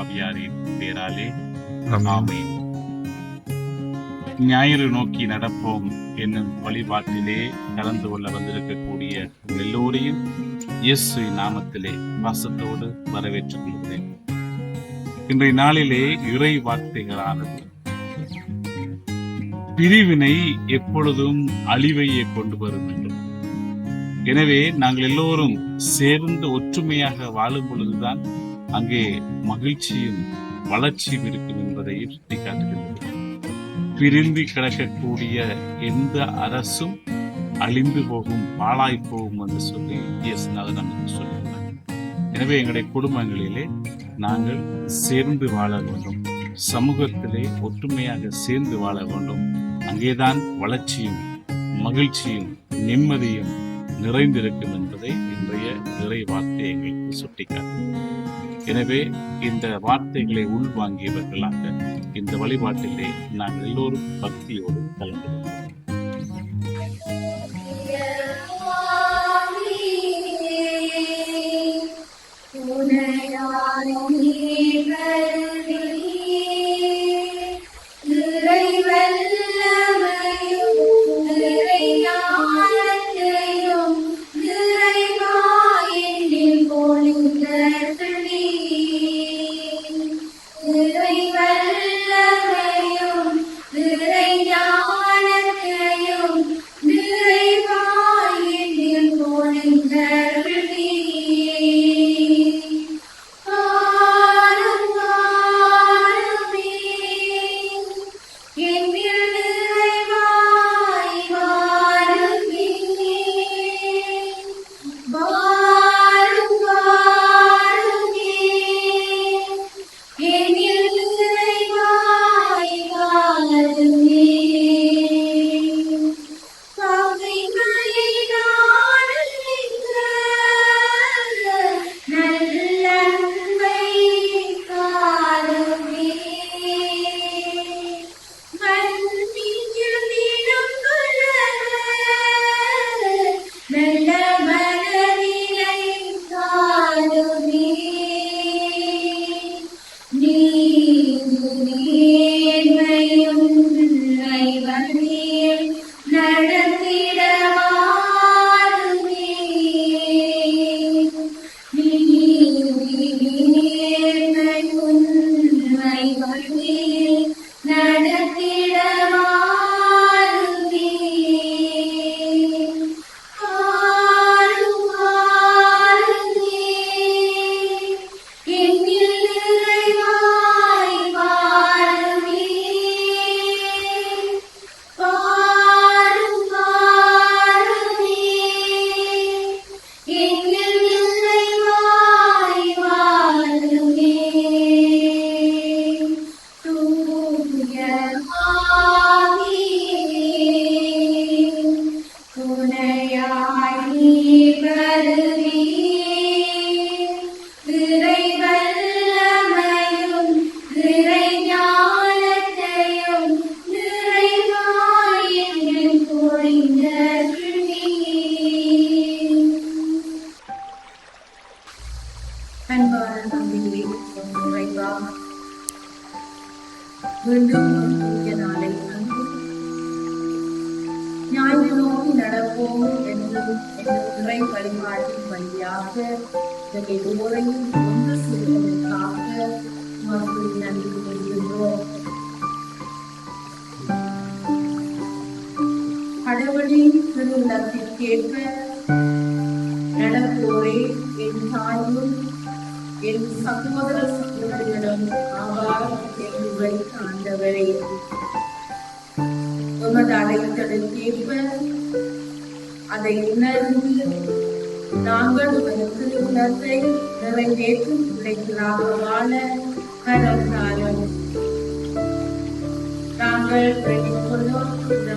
ஆவியாரின் பேராலே ஆமென். ஞாயிறு நோக்கி நடப்போம் என்னும் வழிபாட்டிலே கலந்து கொள்ள வந்திருக்கக்கூடிய எல்லோரையும் இயேசு நாமத்திலே பாசத்தோடு வரவேற்றுக் கொள்கிறேன். இன்றைய நாளிலே இறை வார்த்தைகளானது. பிரிவினை எப்பொழுதும் அழிவையே கொண்டு வரும் என்றும் எனவே நாங்கள் எல்லோரும் சேர்ந்து ஒற்றுமையாக வாழும் பொழுதுதான் அங்கே மகிழ்ச்சியும் வளர்ச்சியும் இருக்கும் என்பதை சுட்டிக்காட்டுகிறது பிரிந்து கிடக்கக்கூடிய எந்த அரசும் அழிந்து போகும் பாழாய் போகும் என்று சொல்லி இயேசுநாதன் நமக்கு சொல்லுகிறார். எனவே எங்களுடைய குடும்பங்களிலே நாங்கள் சேர்ந்து வாழ வேண்டும். சமூகத்திலே ஒற்றுமையாக சேர்ந்து வாழ வேண்டும். அங்கேதான் வளர்ச்சியும் மகிழ்ச்சியும் நிம்மதியும் நிறைந்திருக்கும் என்பதை இன்றைய இறை வார்த்தை எங்களுக்கு சுட்டிக்காட்டும் எனவே இந்த வார்த்தைகளை உள்வாங்கியவர்களாக இந்த வழிபாட்டிலே நாங்கள் எல்லோரும் பக்தியோடு கலந்து கொள்வோம். அன்பான நிறைவா மீண்டும் புதிய நாளை ஞாயிறு நோக்கி நடப்போம் இறை வழிபாட்டின் வழியாக எங்கள் எல்லோரையும் ஒன்று சேர்வதற்காக நன்றி கடவுளின் நடப்போரே என் தாயும் என் சகோதர சகோதரிகளும் ஆவார் என்று ஆண்டவரே. உமது அழைத்தலுக்கேற்ப அதை உணர்ந்து நாங்கள் உமது நிறைவேற்றும் பிள்ளைகளாக வாழ நாங்கள் இந்த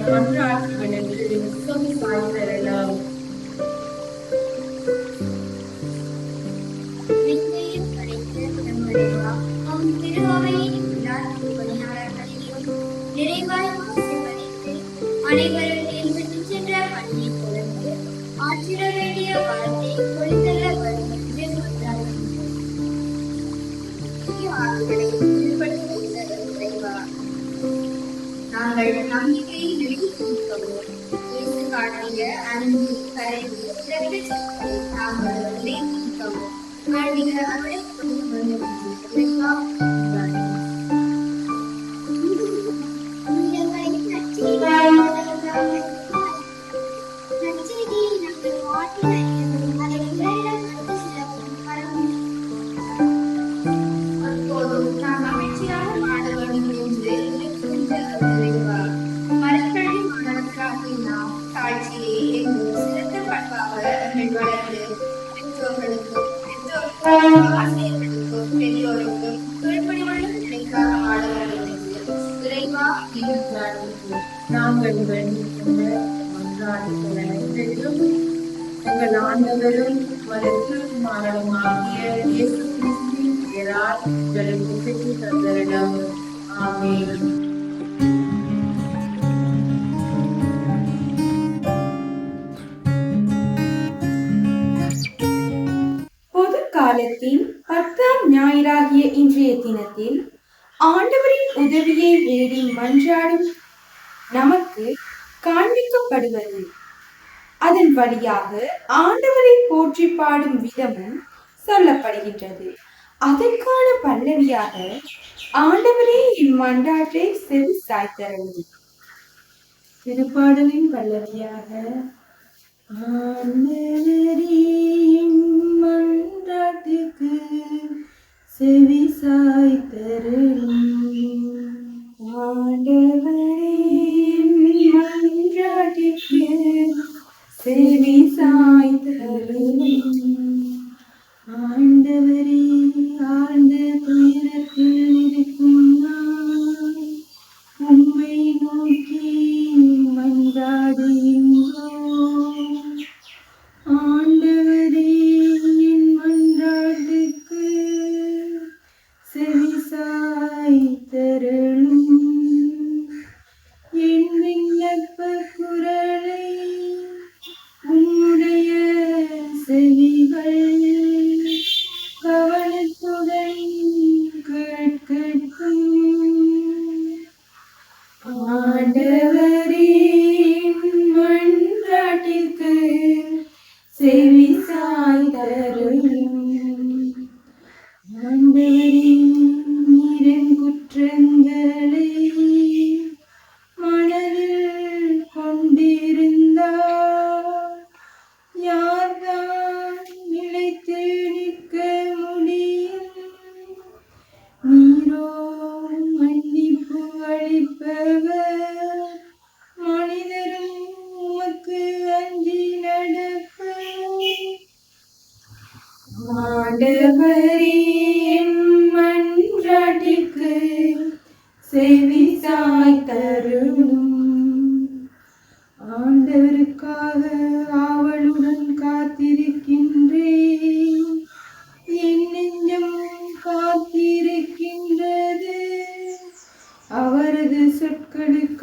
காலத்தின் பத்தாம் ஞாயிறாகிய இன்றைய தினத்தில் ஆண்டவரின் உதவியை வேடி மன்றாடும் நமக்கு காண்பிக்கப்படுவது அதன் வழியாக ஆண்டவரை போற்றி பாடும் விதமும் சொல்லப்படுகின்றது. அதற்கான பல்லவியாக ஆண்டவரே என் மன்றாட்டை செவி சாய்த்தரவும். திருப்பாடலின் பல்லவியாக மன்றத்துக்கு செவிசாய் தரலும் ஆண்டவரே மன்றாட்டுக்கு செவிசாய் தர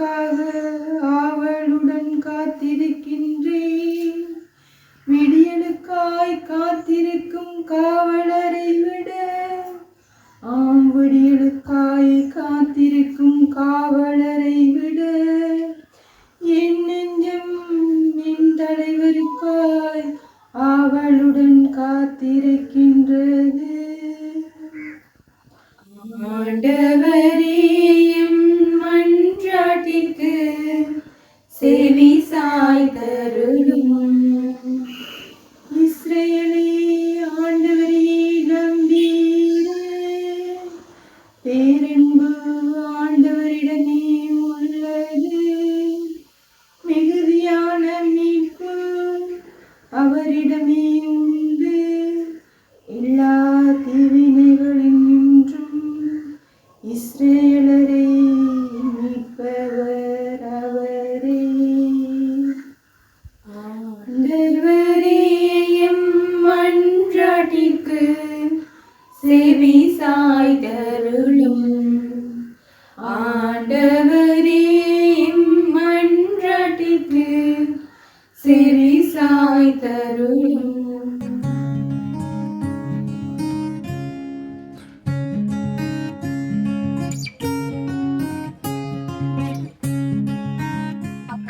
உனக்காக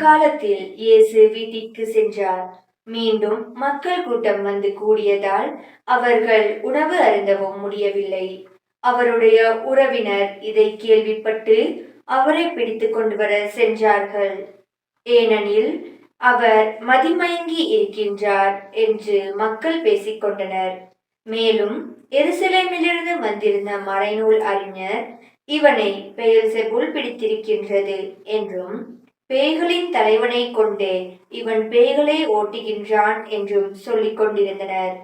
அக்காலத்தில் இயேசு வீட்டிற்கு சென்றார். மீண்டும் மக்கள் கூட்டம் வந்து கூடியதால் அவர்கள் உணவு அருந்தவும் முடியவில்லை. அவருடைய உறவினர் இதை கேள்விப்பட்டு அவரை பிடித்து கொண்டு வர சென்றார்கள். ஏனெனில் அவர் மதிமயங்கி இருக்கின்றார் என்று மக்கள் பேசிக்கொண்டனர் மேலும் எருசலேமிலிருந்து வந்திருந்த மறைநூல் அறிஞர் இவனை பெயர் செபுல் பிடித்திருக்கின்றது என்றும் பேய்களின் தலைவனை கொண்டே இவன் பேய்களை ஓட்டுகின்றான் என்றும் சொல்லிக் கொண்டிருந்தனர்.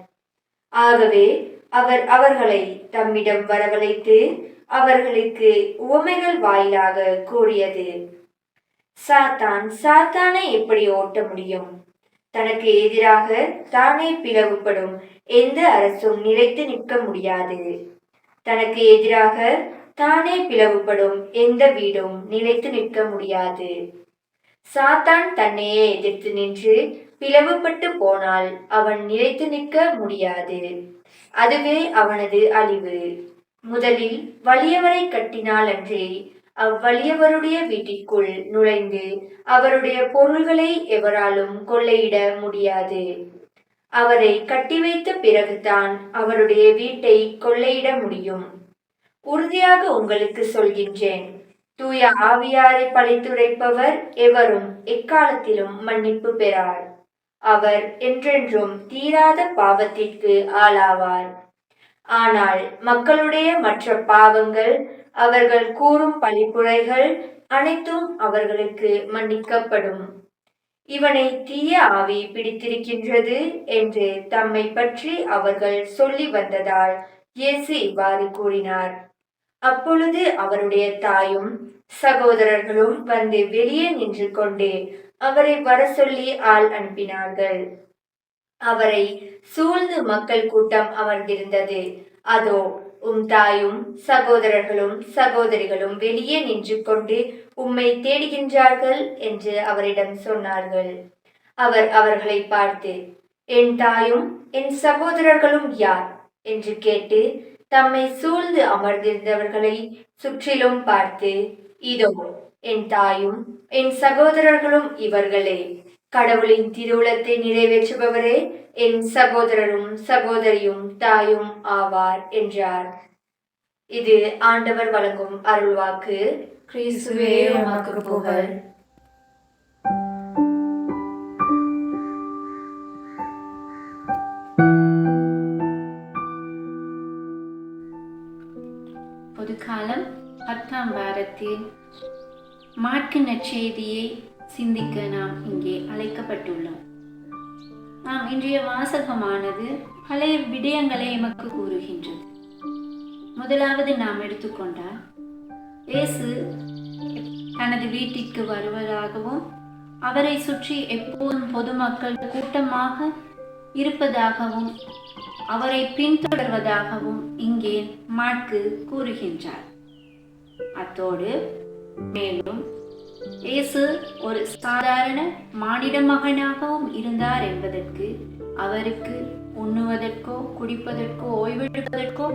ஆகவே அவர் அவர்களை தம்மிடம் வரவழைத்து அவர்களுக்கு உவமைகள் வாயிலாக கூறியது சாத்தான் சாத்தானை எப்படி ஓட்ட முடியும்? தனக்கு எதிராக தானே பிளவுபடும் எந்த அரசும் நிலைத்து நிற்க முடியாது. தனக்கு எதிராக தானே பிளவுபடும் எந்த வீடும் நிலைத்து நிற்க முடியாது. சாத்தான் தன்னையே எதிர்த்து நின்று பிளவுபட்டு போனால் அவன் நிலைத்து நிற்க முடியாது. அதுவே அவனது அழிவு. முதலில் வலியவரை கட்டினால் அன்றே அவ்வலியவருடைய வீட்டிற்குள் நுழைந்து அவருடைய பொருள்களை எவராலும் கொள்ளையிட முடியாது. அவரை கட்டி வைத்த பிறகுதான் அவருடைய வீட்டை கொள்ளையிட முடியும். உறுதியாக உங்களுக்கு சொல்கின்றேன். தூய ஆவியாரை பழித்துரைப்பவர் எவரும் எக்காலத்திலும் மன்னிப்பு பெறார். அவர் என்றென்றும் தீராத பாவத்திற்கு ஆளாவார். ஆனால் மக்களுடைய மற்ற பாவங்கள் அவர்கள் கூறும் பழிப்புரைகள் அனைத்தும் அவர்களுக்கு மன்னிக்கப்படும். இவனை தீய ஆவி பிடித்திருக்கின்றது என்று தம்மை பற்றி அவர்கள் சொல்லி வந்ததால் இயேசு இவ்வாறு கூறினார். அப்பொழுது அவருடைய தாயும் சகோதரர்களும் வந்து வெளியே நின்று கொண்டு அவரை வர சொல்லி ஆள் அனுப்பினார்கள். அவரை சூழ்ந்து மக்கள் கூட்டம் அமர்ந்திருந்தது. அதோ உம் தாயும் சகோதரர்களும் சகோதரிகளும் வெளியே நின்று கொண்டு உம்மை தேடுகின்றார்கள் என்று அவரிடம் சொன்னார்கள். அவர் அவர்களை பார்த்து என் தாயும் என் சகோதரர்களும் யார்? என்று கேட்டு தம்மை சூழ்ந்து அமர்ந்திருந்தவர்களை சுற்றிலும் பார்த்து இதோ என் தாயும் என் சகோதரர்களும் இவர்களே கடவுளின் திருவுளத்தை நிறைவேற்றுபவரே என் சகோதரரும் சகோதரியும் தாயும் ஆவார் என்றார். இது ஆண்டவர் வழங்கும் அருள்வாக்கு. கிறிஸ்துவே உமக்கு புகழ். பத்தாம் வாரத்தில் நற்செய்தியை சிந்திக்க நாம் இங்கே அழைக்கப்பட்டுள்ளோம். நாம் இன்றைய வாசகமானது பழைய விடயங்களை எமக்கு கூறுகின்றது. முதலாவது நாம் எடுத்துக்கொண்டால் இயேசு தனது வீட்டிற்கு வருவதாகவும் அவரை சுற்றி எப்போதும் பொதுமக்கள் கூட்டமாக இருப்பதாகவும் அவரை பின்தொடர்வதாகவும் இங்கே மாற்கு கூறுகின்றார். அத்தோடு மேலும் இயேசு ஒரு சாதாரண மானிட மகனாகவும் இருந்தார் என்பதற்கு அவருக்கு உண்ணுவதற்கோ குடிப்பதற்கோ ஓய்வெடுப்பதற்கோ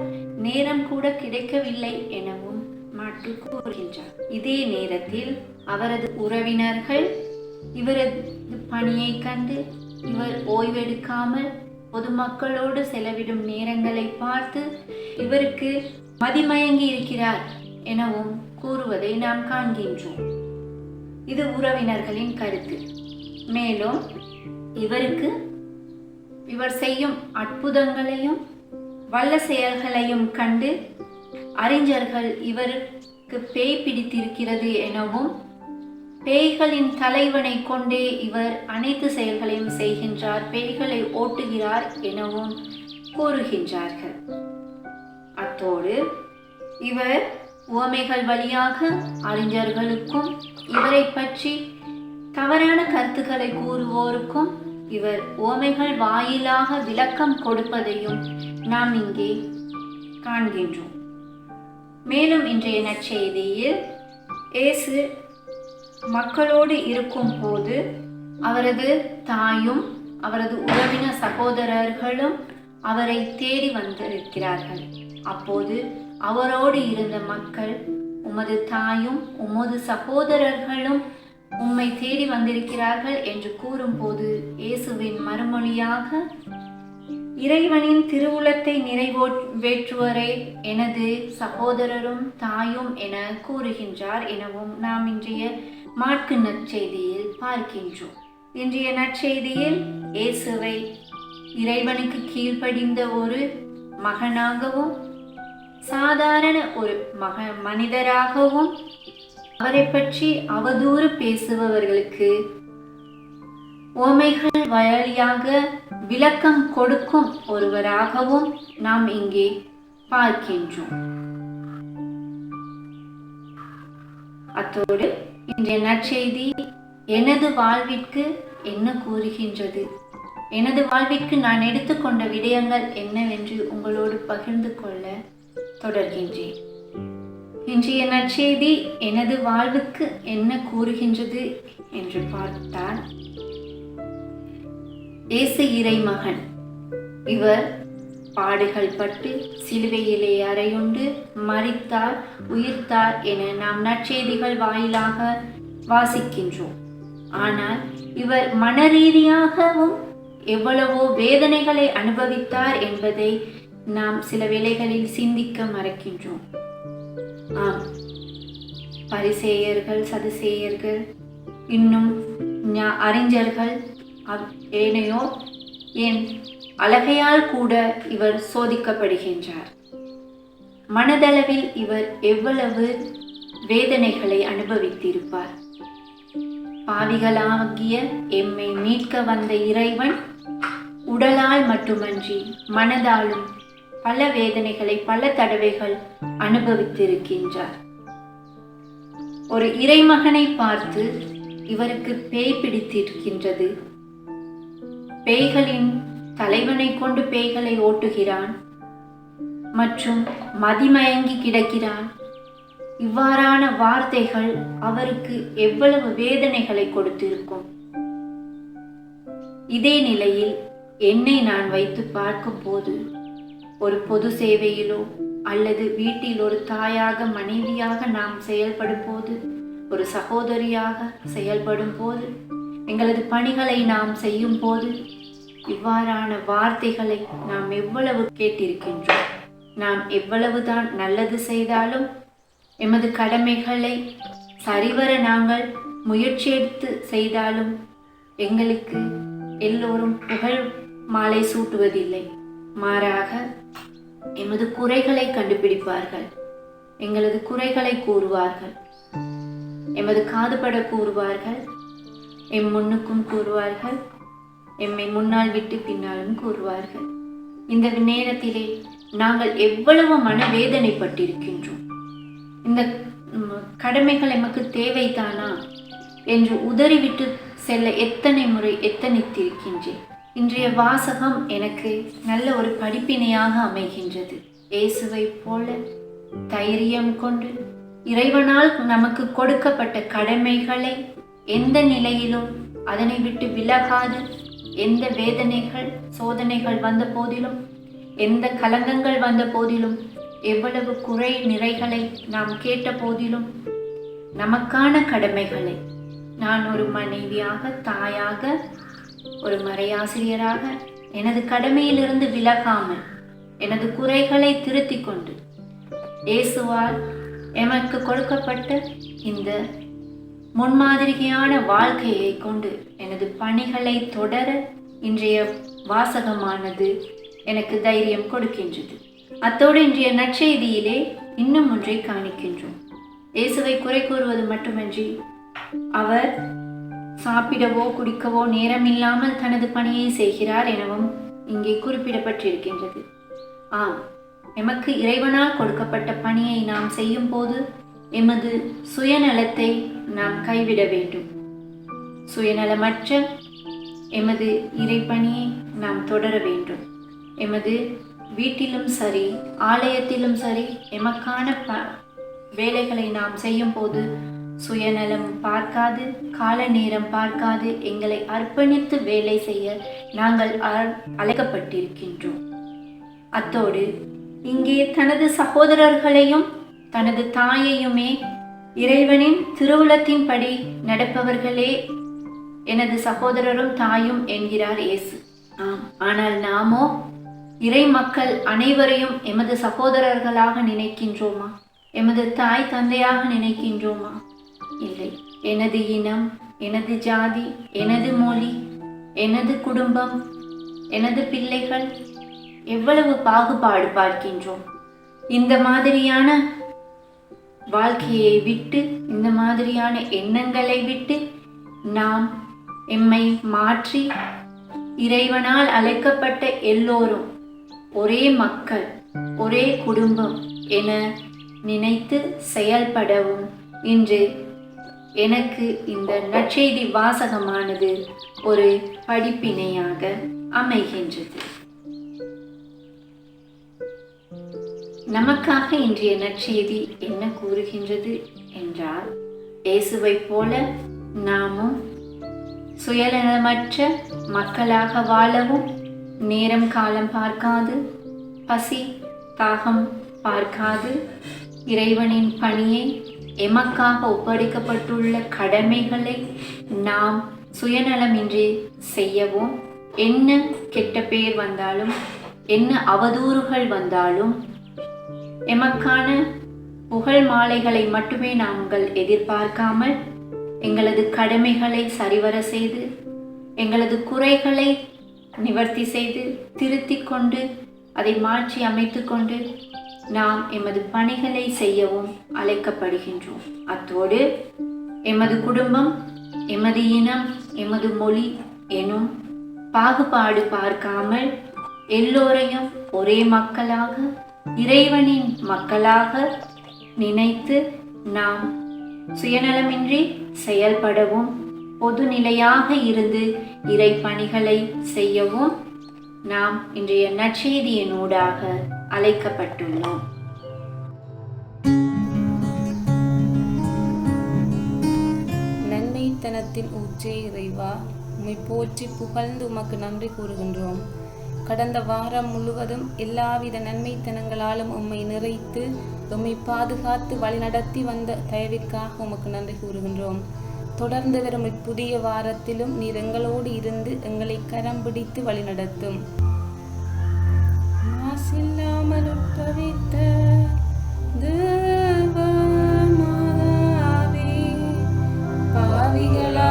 நேரம் கூட கிடைக்கவில்லை எனவும் மாட்டு கூறுகின்றார். இதே நேரத்தில் அவரது உறவினர்கள் இவரது பணியை கண்டு இவர் ஓய்வெடுக்காமல் பொதுமக்களோடு செலவிடும் நேரங்களை பார்த்து இவருக்கு மதிமயங்கி இருக்கிறார். எனவும் கூறுவதை நாம் காண்கின்றோம். இது உறவினர்களின் கருத்து. மேலும் இவருக்கு இவர் செய்யும் அற்புதங்களையும் வல்ல செயல்களையும் கண்டு அறிஞர்கள் இவருக்கு பேய் பிடித்திருக்கிறது எனவும் பேய்களின் தலைவனை கொண்டே இவர் அனைத்து செயல்களையும் செய்கின்றார் பேய்களை ஓட்டுகிறார் எனவும் கூறுகின்றார்கள். அத்தோடு இவர் உவமைகள் வழியாக அறிஞர்களுக்கும் இவரை பற்றி தவறான கருத்துக்களை கூறுவோருக்கும் இவர் உவமைகள் வாயிலாக விளக்கம் கொடுப்பதையும் நாம் இங்கே காண்கின்றோம். மேலும் இன்றைய நற்செய்தியில் இயேசு மக்களோடு இருக்கும் போது அவரது தாயும் அவரது உறவின சகோதரர்களும் அவரை தேடி வந்திருக்கிறார்கள். அப்போது அவரோடு இருந்த மக்கள் உமது தாயும் உமது சகோதரர்களும் உம்மை தேடி வந்திருக்கிறார்கள் என்று கூறும்போது இயேசுவின் மறுமொழியாக இறைவனின் திருவுளத்தை நிறைவேற்றுவரே எனது சகோதரரும் தாயும் என கூறுகின்றார் எனவும் நாம் இன்றைய மாட்கு நற்செய்தியில் பார்க்கின்றோம். இன்றைய நற்செய்தியில் இயேசுவை இறைவனுக்கு கீழ்ப்படிந்த ஒரு மகனாகவும் சாதாரண ஒரு மக மனிதராகவும் அவரை பற்றி அவதூறு பேசுபவர்களுக்கு உவமைகள் வழியாக விளக்கம் கொடுக்கும் ஒருவராகவும் நாம் இங்கே பார்க்கின்றோம். அத்தோடு இன்றைய நற்செய்தி எனது வாழ்விற்கு என்ன கூறுகின்றது? எனது வாழ்விற்கு நான் எடுத்துக்கொண்ட விடயங்கள் என்னவென்று உங்களோடு பகிர்ந்து கொள்ள தொடர்கின்றேன் இன்றைய நற்செய்தி எனது வாழ்வுக்கு என்ன கூறுகின்றது என்று பார்த்தால் இயேசு இறைமகன். இவர் பாடுகள் பட்டு சிலுவையிலே அறையுண்டு மறித்தார் உயிர்த்தார் என நாம் நற்செய்திகள் வாயிலாக வாசிக்கின்றோம். ஆனால் இவர் மனரீதியாகவும் எவ்வளவோ வேதனைகளை அனுபவித்தார் என்பதை நாம் சில வேளைகளில் சிந்திக்க மறக்கின்றோம். ஆம் பரிசேயர்கள் சதுசேயர்கள் இன்னும் அறிஞர்கள் ஏனையோ ஏனையோர் ஏன் அழகையால் கூட இவர் சோதிக்கப்படுகின்றார். மனதளவில் இவர் எவ்வளவு வேதனைகளை அனுபவித்திருப்பார். பாவிகளாகிய எம்மை மீட்க வந்த இறைவன் உடலால் மட்டுமன்றி மனதாலும் பல வேதனைகளை பல தடவைகள் அனுபவித்திருக்கின்றார். ஒரு இறைமகனை பார்த்து இவருக்கு பேய் பிடித்திருக்கின்றது. பேய்களின் தலைவனை கொண்டு பேய்களை ஓட்டுகிறான் மற்றும் மதிமயங்கி கிடக்கிறான். இவ்வாறான வார்த்தைகள் அவருக்கு எவ்வளவு வேதனைகளை கொடுத்திருக்கும். இதே நிலையில் என்னை நான் வைத்து பார்க்கும்போது ஒரு பொது சேவையிலோ அல்லது வீட்டில் ஒரு தாயாக மனைவியாக நாம் செயல்படும் போது ஒரு சகோதரியாக செயல்படும் போது எங்களது பணிகளை நாம் செய்யும் போது இவ்வாறான வார்த்தைகளை நாம் எவ்வளவு கேட்டிருக்கின்றோம். நாம் எவ்வளவுதான் நல்லது செய்தாலும் எமது கடமைகளை சரிவர நாங்கள் முயற்சி எடுத்து செய்தாலும் எங்களுக்கு எல்லோரும் புகழ் மாலை சூட்டுவதில்லை. மாறாக எமது குறைகளை கண்டுபிடிப்பார்கள். எங்களது குறைகளை கூறுவார்கள். எமது காதுபட கூறுவார்கள். எம் முன்னுக்கும் கூறுவார்கள். எம்மை முன்னால் விட்டு பின்னாலும் கூறுவார்கள். இந்த நேரத்திலே நாங்கள் எவ்வளவு மனவேதனைப்பட்டிருக்கின்றோம். இந்த கடமைகள் எமக்கு தேவைதானா? என்று உதறிவிட்டு செல்ல எத்தனை முறை எத்தனித்திருக்கின்றேன். இன்றைய வாசகம் எனக்கு நல்ல ஒரு படிப்பினையாக அமைகின்றது. இயேசுவை போல தைரியம் கொண்டு இறைவனால் நமக்கு கொடுக்கப்பட்ட கடமைகளை எந்த நிலையிலும் அதனை விட்டு விலகாது. எந்த வேதனைகள் சோதனைகள் வந்த போதிலும் எந்த கலங்கங்கள் வந்த போதிலும் எவ்வளவு குறை நிறைகளை நாம் கேட்ட போதிலும் நமக்கான கடமைகளை நான் ஒரு மனைவியாக தாயாக ஒரு மறையாசிரியராக எனது கடமையிலிருந்து விலகாமல் எனது குறைகளை திருத்திக் கொண்டு இயேசுவால் எமக்கு கொடுக்கப்பட்ட இந்த முன்மாதிரியான வாழ்க்கையை கொண்டு எனது பணிகளை தொடர இன்றைய வாசகமானது எனக்கு தைரியம் கொடுக்கின்றது. அத்தோடு இன்றைய நற்செய்தியிலே இன்னும் ஒன்றை காணிக்கின்றோம். இயேசுவை குறை கூறுவது மட்டுமன்றி அவர் சாப்பிடவோ குடிக்கவோ நேரமில்லாமல் தனது பணியை செய்கிறார் எனவும் இங்கே குறிப்பிடப்பட்டிருக்கின்றது. ஆம் எமக்கு இறைவனால் கொடுக்கப்பட்ட பணியை நாம் செய்யும் போது எமது சுயநலத்தை நாம் கைவிட வேண்டும். சுயநலமற்ற எமது இறைப்பணியை நாம் தொடர வேண்டும். எமது வீட்டிலும் சரி ஆலயத்திலும் சரி எமக்கான ப வேலைகளை நாம் செய்யும் போது சுயநலம் பார்க்காது கால நேரம் பார்க்காது எங்களை அர்ப்பணித்து வேலை செய்ய நாங்கள் அழைக்கப்பட்டிருக்கின்றோம். அத்தோடு இங்கே தனது சகோதரர்களையும் தனது தாயையுமே இறைவனின் திருவுளத்தின்படி நடப்பவர்களே எனது சகோதரரும் தாயும் என்கிறார் இயேசு. ஆம் ஆனால் நாமோ இறை மக்கள் அனைவரையும் எமது சகோதரர்களாக நினைக்கின்றோமா? எமது தாய் தந்தையாக நினைக்கின்றோமா? இல்லை. எனது இனம் எனது ஜாதி எனது மொழி எனது குடும்பம் எனது பிள்ளைகள் எவ்வளவு பாகுபாடு பார்க்கின்றோம்? இந்த மாதிரியான வாழ்க்கையை விட்டு இந்த மாதிரியான எண்ணங்களை விட்டு நாம் எம்மை மாற்றி இறைவனால் அழைக்கப்பட்ட எல்லோரும் ஒரே மக்கள் ஒரே குடும்பம் என நினைத்து செயல்படவும் இன்று எனக்கு இந்த நற்செய்தி வாசகமானது ஒரு படிப்பினையாக அமைகின்றது. நமக்காக இன்றைய நற்செய்தி என்ன கூறுகின்றது என்றால் இயேசுவைப் போல நாமும் சுயநலமற்ற மக்களாக வாழவும் நேரம் காலம் பார்க்காது பசி தாகம் பார்க்காது இறைவனின் பணியை எமக்காக ஒப்படைக்கப்பட்டுள்ள கடமைகளை நாம் சுயநலமின்றி செய்யவும் என்ன கெட்ட பேர் வந்தாலும் என்ன அவதூறுகள் வந்தாலும் எமக்கான புகழ் மாலைகளை மட்டுமே நாங்கள் எதிர்பார்க்காமல் எங்களது கடமைகளை சரிவர செய்து எங்களது குறைகளை நிவர்த்தி செய்து திருத்திக் கொண்டு அதை மாற்றி அமைத்து கொண்டு நாம் எமது பணிகளை செய்யவும் அழைக்கப்படுகின்றோம். அத்தோடு எமது குடும்பம் எமது இனம் எமது மொழி எனும் பாகுபாடு பார்க்காமல் எல்லோரையும் ஒரே மக்களாக இறைவனின் மக்களாக நினைத்து நாம் சுயநலமின்றி செயல்படவும் பொதுநிலையாக இருந்து இறை பணிகளை செய்யவும் நாம் இன்றைய நற்செய்தியின் ஊடாக அழைக்கப்பட்டுள்ளோம். நன்மைத்தனத்தின் உச்சே இறைவா உம்மை போற்றி புகழ்ந்து உமக்கு நன்றி கூறுகின்றோம். கடந்த வாரம் முழுவதும் எல்லாவித நன்மைத்தனங்களாலும் உம்மை நிறைத்து உம்மை பாதுகாத்து வழிநடத்தி வந்த தயவிற்காக உமக்கு நன்றி கூறுகின்றோம். தொடர்ந்து வரும் இப்புதிய வாரத்திலும் நீர் எங்களோடு இருந்து எங்களை கரம் பிடித்து வழிநடத்தும். மாசில்லாமல் உட்பவித்த தேவ மாதாவே, பாவிகளா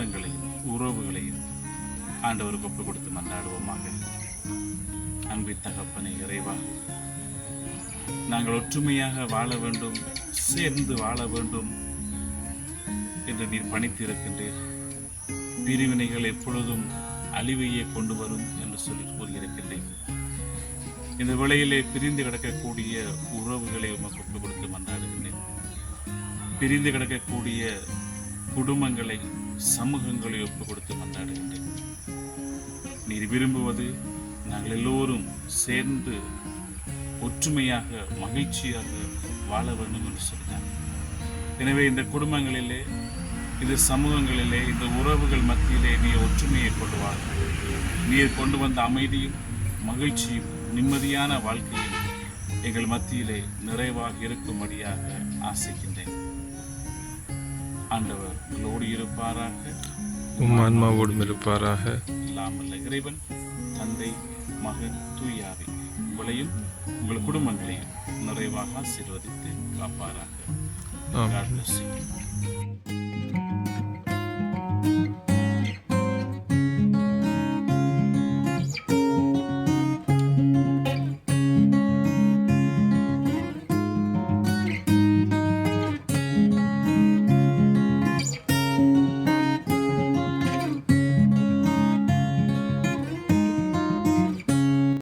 சொந்தங்களையும் உறவுகளையும் ஆண்டவருக்கு ஒப்புக் கொடுத்து மன்றாடுவோமாக. அன்பின் தகப்பனை இறைவா நாங்கள் ஒற்றுமையாக வாழ வேண்டும் சேர்ந்து வாழ வேண்டும் என்று நீர் பணித்திருக்கின்றீர். பிரிவினைகள் எப்பொழுதும் அழிவையே கொண்டு வரும் என்று சொல்லி கூறியிருக்கின்றேன். இந்த விலையிலே பிரிந்து கிடக்கக்கூடிய உறவுகளை உமக்கு ஒப்புக் கொடுத்து மன்றாடுகின்றேன். பிரிந்து கிடக்கக்கூடிய குடும்பங்களை சமூகங்களை ஒப்புக் கொடுத்து கொண்டாடுகின்றேன் நீர் விரும்புவது நாங்கள் எல்லோரும் சேர்ந்து ஒற்றுமையாக மகிழ்ச்சியாக வாழ வேண்டும் என்று சொன்னார் எனவே இந்த குடும்பங்களிலே இந்த சமூகங்களிலே இந்த உறவுகள் மத்தியிலே நீ ஒற்றுமையை கொண்டு வா. நீர் கொண்டு வந்த அமைதியும் மகிழ்ச்சியும் நிம்மதியான வாழ்க்கையும் எங்கள் மத்தியிலே நிறைவாக இருக்கும்படியாக ஆசைக்கின்றேன். ஆண்டவர் உங்களோடு இருப்பாராக. உம் ஆன்மாவோடும் இருப்பாராக. இல்லாமல் இறைவன் தந்தை மகன் தூயாவி உங்களையும் உங்கள் குடும்பங்களையும் நிறைவாக ஆசீர்வதித்து காப்பாராக.